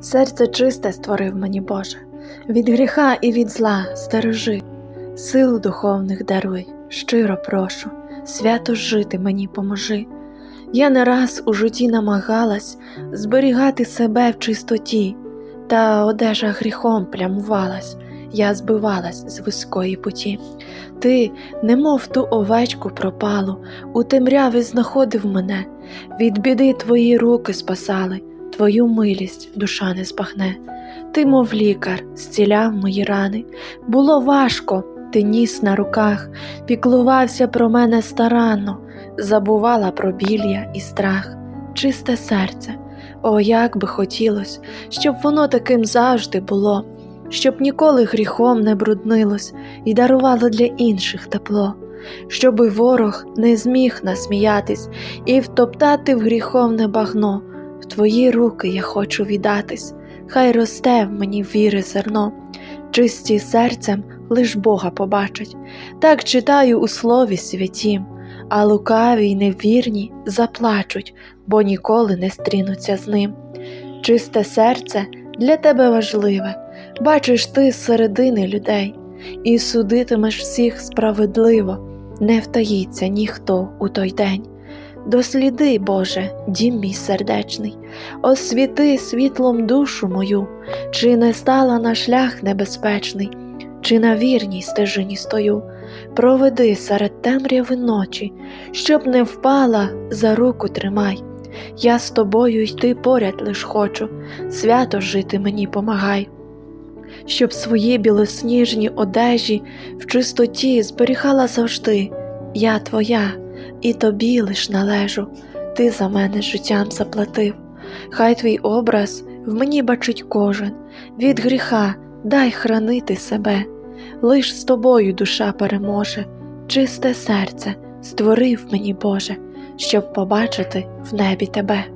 Серце чисте створив мені Боже, від гріха і від зла стережи, сил духовних даруй, щиро прошу, свято жити мені поможи. Я не раз у житті намагалась зберігати себе в чистоті, та одежа гріхом плямувалась, я збивалась з вузької путі. Ти, немов ту овечку пропалу, у темряві знаходив мене, від біди твої руки спасали, твою милість душа не збагне. Ти, мов лікар, зціляв мої рани. Було важко, ти ніс на руках, піклувався про мене старанно, забувала про білля і страх, чисте серце. О, як би хотілось, щоб воно таким завжди було, щоб ніколи гріхом не бруднилось і дарувало для інших тепло, щоби ворог не зміг насміятись і втоптати в гріховне багно. В твої руки я хочу віддатись, хай росте в мені віри зерно, чисті серцем лиш Бога побачать, так читаю у слові святім, а лукаві й невірні заплачуть, бо ніколи не стрінуться з ним. Чисте серце для тебе важливе, бачиш ти середини людей, і судитимеш всіх справедливо, не втаїться ніхто у той день. Досліди, Боже, дім мій сердечний, освіти світлом душу мою, чи не стала на шлях небезпечний, чи на вірній стежині стою, проведи серед темряви ночі, щоб не впала, за руку тримай. Я з тобою йти поряд лиш хочу, свято жити мені помагай, щоб свої білосніжні одежі в чистоті зберігала завжди, я твоя, і тобі лиш належу, ти за мене життям заплатив. Хай твій образ в мені бачить кожен, від гріха дай хранити себе, лиш з тобою душа переможе, чисте серце створив мені Боже, щоб побачити в небі тебе.